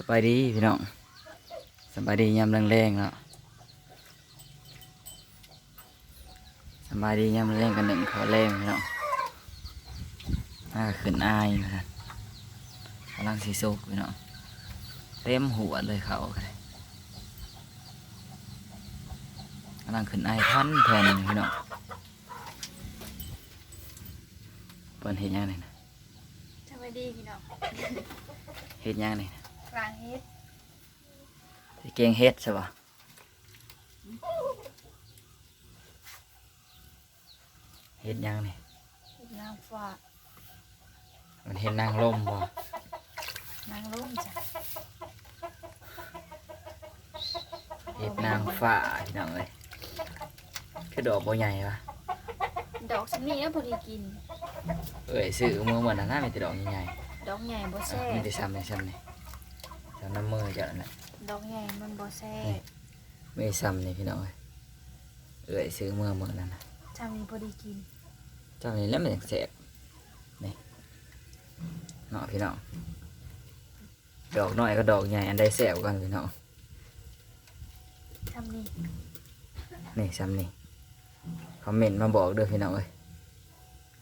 สบายดีพี่น้องสบายดียามแรงๆเนาะสบายดียามแรงๆกันหนึ่งเขาวแรงพี่น้องน่าขึ้นอายนะกำลังสีสุกพี่น้องเต็มหัวเลยเขาเลยกำลังขึ้นอายพันแทนอยู่พี่น้องเปิ้นเห็นยังไงนะสวัสดีพี่น้องเห็นยังไงนะก ลางเฮ็ดสิเก่งเฮ็ดใช่ปะเฮ็ดยังนี่เฮ็ดนางฟ้ามันเห็นนางลมบ่นางร่มจ้ะเฮ็ดนางฟ้าพี่น้องเลยคือดอกบ่ใหญ่ปะดอกสันนี้แล้วพอดีกิน เอ้ยซื้อมือเหมือนน่ะนะมีแต่ดอกใหญ่ดอกใหญ่บ่ๆแซ่อะมีบแต่ซ้ำในซ้ำนี่ซ้ำ น้ำมือเจ้านั่นแหละดอกใหญ่มันบ่แซ่บไม่ซ้ำนี่พี่น้องเอ้ยเอ้ยซื้อมือมือนั่นน่ะทำนี้พอดีกินเจ้านี่แล้วมันจังแสบนี่เนาะพี่น้องดอกน้อยก็ดอกใหญ่อันใดแสบกันพี่น้องทำนี้นี่ซ้ำนี่คอมเมนต์มาบอกเด้อพี่น้องเอ้ย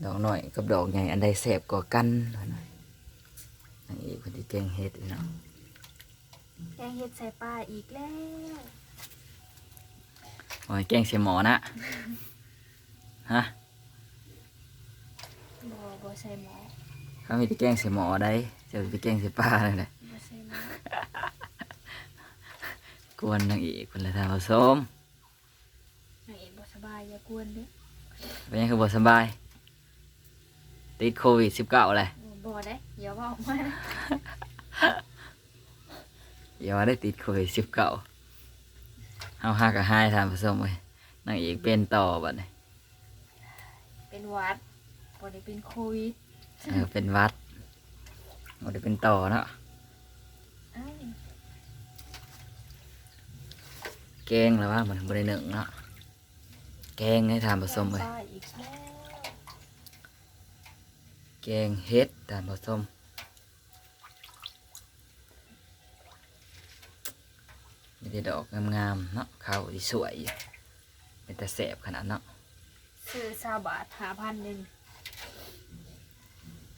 ดอกน้อยกับดอกใหญ่อันใดแสบกว่ากันว่าหน่อยนั่นอีกคนที่เก่งเฮ็ดพี่น้อง แกงเฮ็ดใส่ปลาอีกแล้วโอ้ยเก่งเสียหมอนะ ฮะบ่บ่ใส่หมอเขามีแต่เก่งเสียหมอได้เจะไปเก่งเสียป้าเลยแหละบ่ใส่หมอกวนนางอีกคนละทางผสมนางเอกบ่สบายอย่ากวนเด้อเป็นยังคือบ่สบาย ติดโควิดสิบเก้าเลยบ่ได้อย่าเว้ามา อย่าว่าได้ติดโควิดสิบเก้าเฮาห้ากับห้าทางผสมเลยนางอีกเป็นต่อบัดนี้เป็นหวัดบ่ได้เป็นโควิดเออเป็นหวัดบ่ได้เป็นต่อเนาะอ้าวแกงแล้วว่ามันบ่ได้หนึ่งเนาะแกงให้ทานผสมเลยปลาอีกแล้ว แกงเฮ็ดทานผสม มีแต่ดอกงามๆเนาะข้าวที่สวยอยู่เป็นแต่แสบขนาดเนาะซื้อ20บาท5,000นึง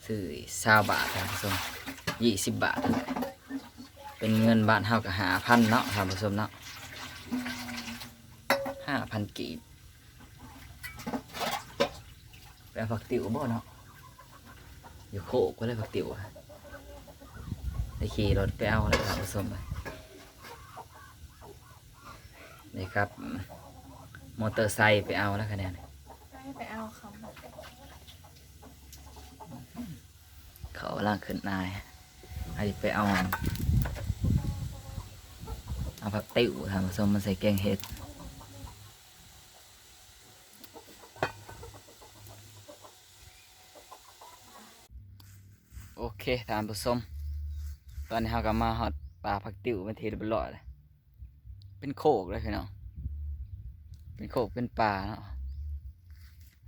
ซื้อซาวบาททานผสมยี่สิบบาท เป็นเงินบ้านเฮากับหาพันเนาะทานผสมเนาะห้าพันกีบไปเอาผักติ๋วบ่เนาะอยู่โคกก็เลยผักติ๋วอะได้ขี่รถไปเอาแล้วทานผสมไป นี่ครับ มอเตอร์ไซค์ไปเอาแล้วคะแนนไปเอาคำเขาล่างขึ้นนายไอ้ไปเอา เอาผักติ๋วทำผสมมาใส่แกงเห็ดโอเคทานผสมตอนนี้เราก็มาหอดปลาผักติ๋วเป็นทีเรียบร้อยเลย เป็นโคกเลยพี่น้องเป็นโคกเป็นปลาเนาะ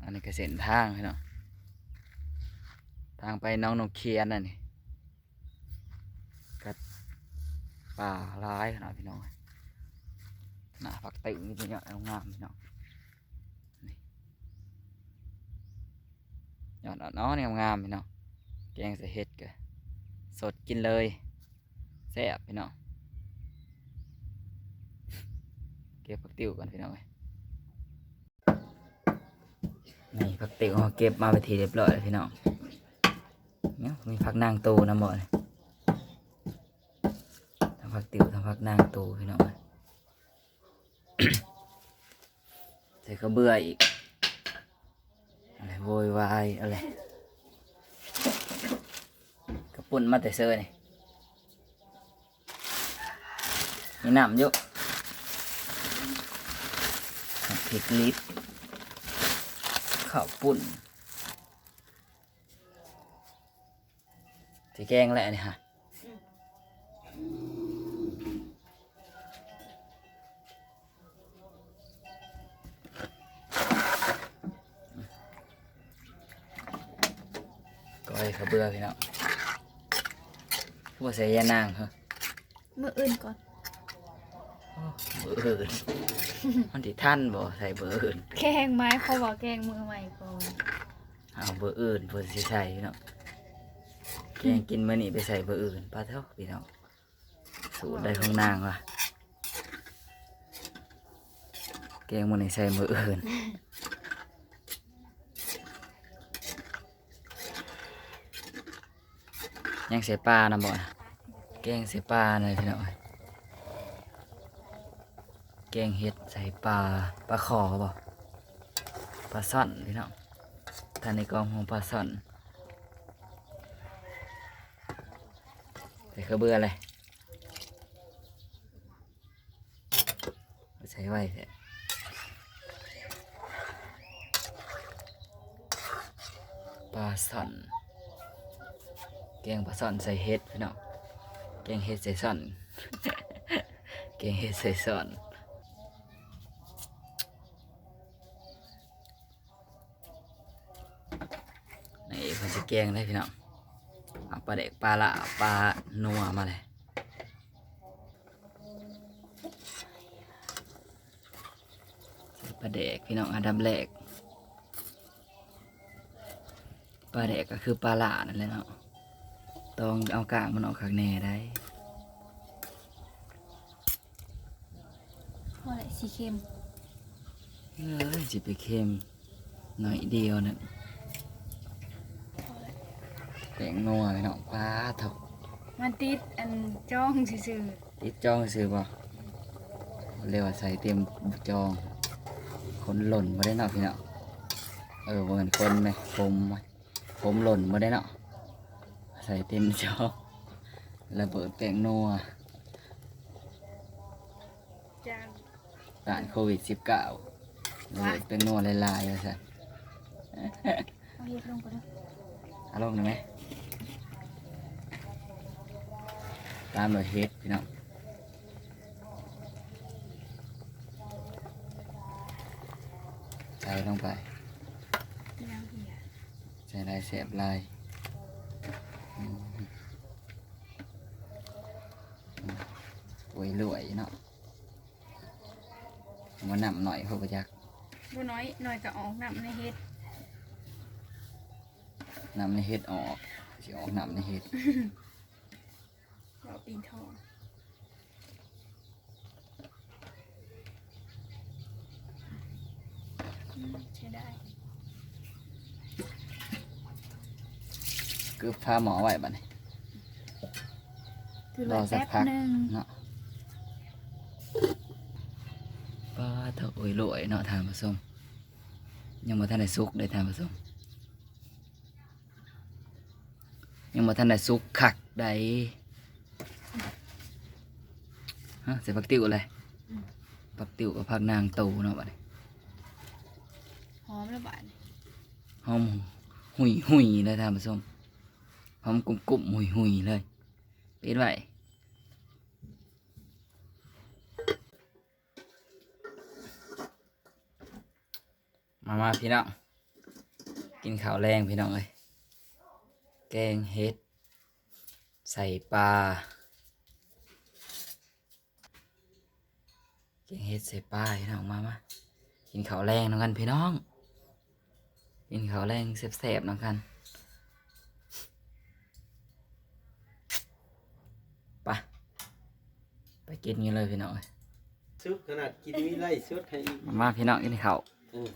อันนี้ก็เส้นทางพี่น้องทางไปน้องนกเคียนนั่นนี่กัดป่าร้ายขนาดพี่น้องหน้าผักติ๋วนี่เป็นยอดงามพี่น้องนี่ยอดน้อนๆงามๆพี่น้องแกงใส่เห็ดกะสดกินเลยแซ่บพี่น้องเก็บผักติ๋วก่อนพี่น้องเอ้ยนี่ผักติ๋วเราเก็บมาไปทีเรียบร้อยแล้วพี่น้องเนี่ยมีพักนางตูนะหมดทั้งพักติ๋วทั้งพักนางตูพี่น้องเอ้ยใส่กระเบื่ออีกอะไรโวยวายอะไรกระปุ่นมาแต่เซอร์นี่มีน้ำเยอะ พริกลิบข้าวปุ่นสีแกงแหละนี่ฮะก้อยข้าเบื่อพี่น้องคือบ่ใส่ยานางเหรอมื่ออื่นก่อน เบอร์อื่นมันที่ท่านบ่ใส่เบอร์อื่นแกงไม้เขาบอกแกงมือใหม่ก่อนเอาเบอร์อื่นเพิ่นสิใส่พี่น้องแกงกินมื้อนี้ไปใส่เบอร์อื่นป้าเท่าพี่น้องสูตรได้ของนางว่ะแกงมื้อนี้ใส่เบอร์อื่นยังใส่ปลานะบ่นะแกงใส่ปลาเลยพี่น้อง แกงเห็ดใส่ปลาปลาขอบ่ปลาซ่อนพี่น้องทานในกองของปลาซ่อนใส่ข้าวเบื่อเลยใส่ไว้ปลาซ่อนแกงปลาซ่อนใส่เห็ดพี่น้องแกงเห็ดใส่ซ่อนแกงเห็ดใส่ซ่อน นี่เพิ่นสิ แกงได้พี่น้องเอาปลาเด็กปลาละปลานัวมาเลยใส่ปลาเด็กพี่น้องอันดับแรกปลาเด็กก็คือปลาละนั่นแหละเนาะต้องเอากากมันออกข้างในได้พอแหละสีเค็มเอ้ยจิไปเค็มหน่อยเดียวนั่น แป้งนัวพี่น้องปลาเถกมันติดอันจ้องซื่อติดจองซื้อบ่เรียกว่าใส่เต็มจองคนหล่นมาได้เนาะพี่เนาะเออบ่เหมือนคนไหมผมผมหล่นมาได้เนาะใส่เต็มจองระเบิดแป้งนัวๆจางต้านโควิด -19 ระเบิดแป้งนัวลายๆว่าซั่นเอาเฮ็ดลงก่อนนะอารมณ์ได้ไหม ตามด้วยเฮ็ดพี่น้องใส่ลงไปยางเหี่ยใส่ลายเสียบลายอืมอืมโอ้ยรวยเนาะมันนำหน่อยเขาไปจักบ่น้อยหน่อยก็ออกน้ำในเฮ็ดนำในเฮ็ดออกสิออกนำในเฮ็ดเรา ปีนทองอืมใช้ได้ คือพาหมอไว้บัดนี้คือรอรอสัแป๊กบพักหนึงเนาะป้าเถอะโอ้ยรวยเนาะทานผสมยังบ่ทันได้สุกได้ทานผสมยังบ่ทันได้สุกคักได้ ฮะใส่ผักติ๋วอะไรผักติ๋วกับผักนางตูเนาะบัดนี้หอมแล้วบาดหอมหุยหุยๆเลยทานผสมหอมกลุ่มๆหุยหุยๆเลยปิดไว้มามาพี่น้อง กินข้าวแรงพี่น้องเลยแกงเห็ด ใส่ปลา แกงเห็ดใส่ปลาพี่น้องมามากินข้าวแรงน้องกันพี่น้อง กินข้าวแรงแซ่บๆน้องกันไปไปกินกันเลยพี่น้องเอ้ยซุปขนาดกินมีไล่ซุดให้อีกมามาพี่น้องกินข้าวอืม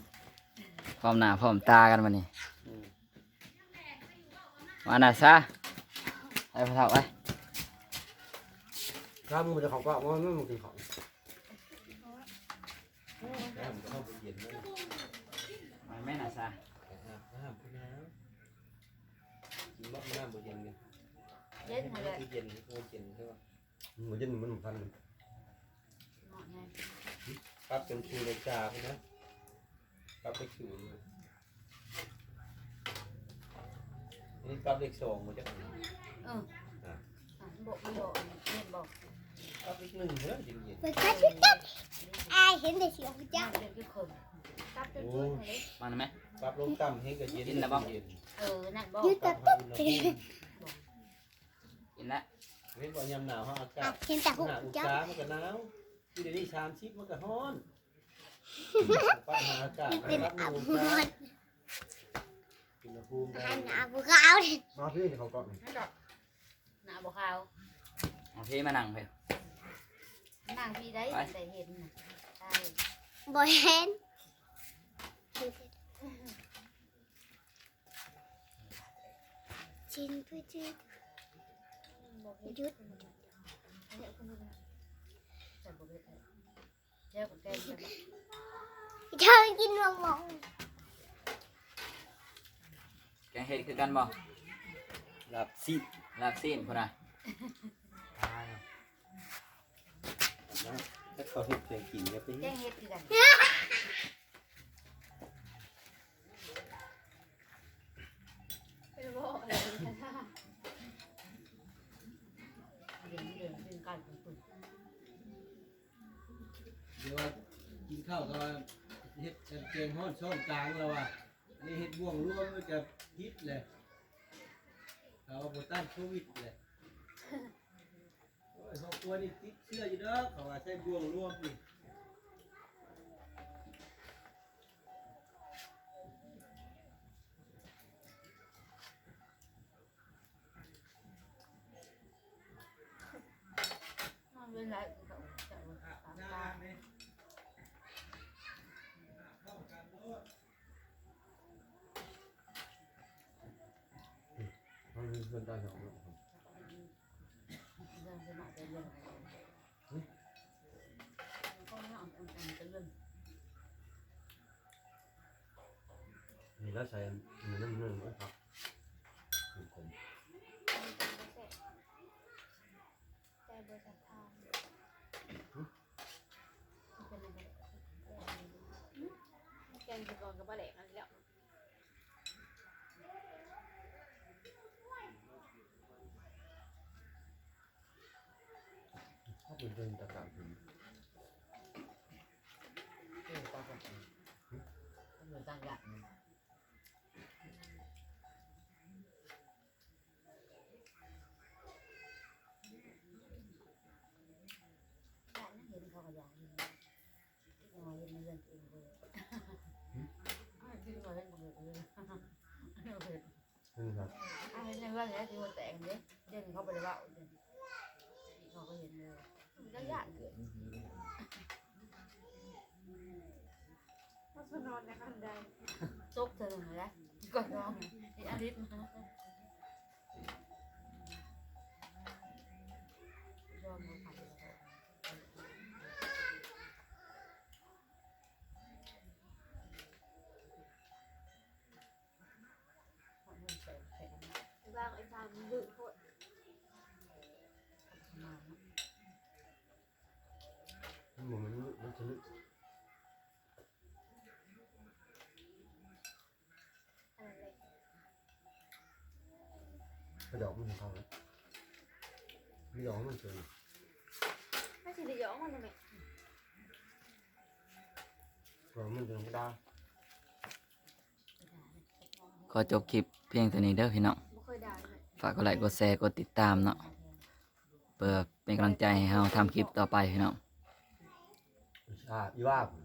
พร้อมหน้าพร้อมตากันมานี่อืมมาหน่ะซะไปพะเท่าไปข้าวมึงจะของก็ว่าไม่มึงกินของ น้ำเข้าไปเย็นเลยมาแม่น่ะซะน้ำน้ำพี่น้ำกินบ้างน้ำบ่เย็นกันเย็นหมดเลยเย็นโอ้เย็นใช่ป่ะมันเย็นมันพันปั๊บเป็นชูเลยจ่าไปนะปั๊บไปชูเลยนี่ปั๊บเลขสองมันจะเออบอกไม่บอกเย็นบอกปั๊บเลขหนึ่งเนอะเย็นเย็น เปิดคัดชุดจับอายเห็นแต่เสียงจ้าเด็กทุกคนตับจนจุดเลยมาหน่อยไหมปั๊บลงต่ำให้ก็เย็นกินแล้วบ้างเย็นเออ นั่นบอกยืดปั๊ตับบให้ตุ๊บอุณหภูมิกินแล้วเห็นบ่ยามหนาวเฮาอาอะกาศเห็นแต่หูหาอุเจ้าษามันก็หนาวที่เดี๋ยวนี้ชามชิปมันก็ฮ้อนปัญหาอากาศเป็นรับอามืบุอญกันอุณหภูมิได้หันอาบุขาวเลยมาพี่เขาก็หน้าบ่ขาวเอาพี่มานั่งเพิ่น นั่งพี่ได้ไปได้เห็นน่ะได้บ่เห็นจินพูดจืดหยุดแต่บ่ได้เดี๋ยวก็แกงกันเธอกินมะม่วงแกงเฮ็ดคือกันบ่หลับซีดลาบซีนพุ่นน่ะนะ เขาเห็ดเพลงกินก็ไปแกงเฮ็ดคือกันเดี๋ยวนี้เดี๋ยวเป็นการฝึกเดี๋ยวว่ากินข้าวก็เฮ็ดแกงฮ้อนช่องกลางแล้วอะนี่เฮ็ดบ่วงร่วมมันจะฮิตเลยเอาบ่ต้านโควิดเลย โอ้ยครอบครัวนี่ติดเชื้ออยู่เด้อเขาว่าใช้บ่วงร่วมนี่มันเป็นไรเขาจะเอาตามตามมันมีเพื่อนได้สอง เรื่องจะมาจะเรื่องก็น่าอ่อนๆจะเรื่องมีแล้วใช้มีน้ำ เนื้อไหมครับผมแต่บริษัททางเป็นอะไรแกงจะ กอนกับปลาแหลกนั่นแหละเขาเป็นเรื่องตะการถึงเรื่องต่างกันเรื่องต่างกันได้นะเห็นเขาก็อยากเห็นที่มาเห็นในเรื่อง กระดอกมันเขาแล้วมีดอกมันเจอไม่ใช่จะย้องมันทำไมดอกมันจะไม่ได้ขอจบคลิปเพียงเท่านี้เด้อพี่น้อง ไม่เคยด่าเลย ฝากกดไลค์กดแชร์กดติดตามเนาะเพื่อเป็นกำลังใจให้เราทำคลิปต่อไปพี่น้อง อ่าอีว่าผม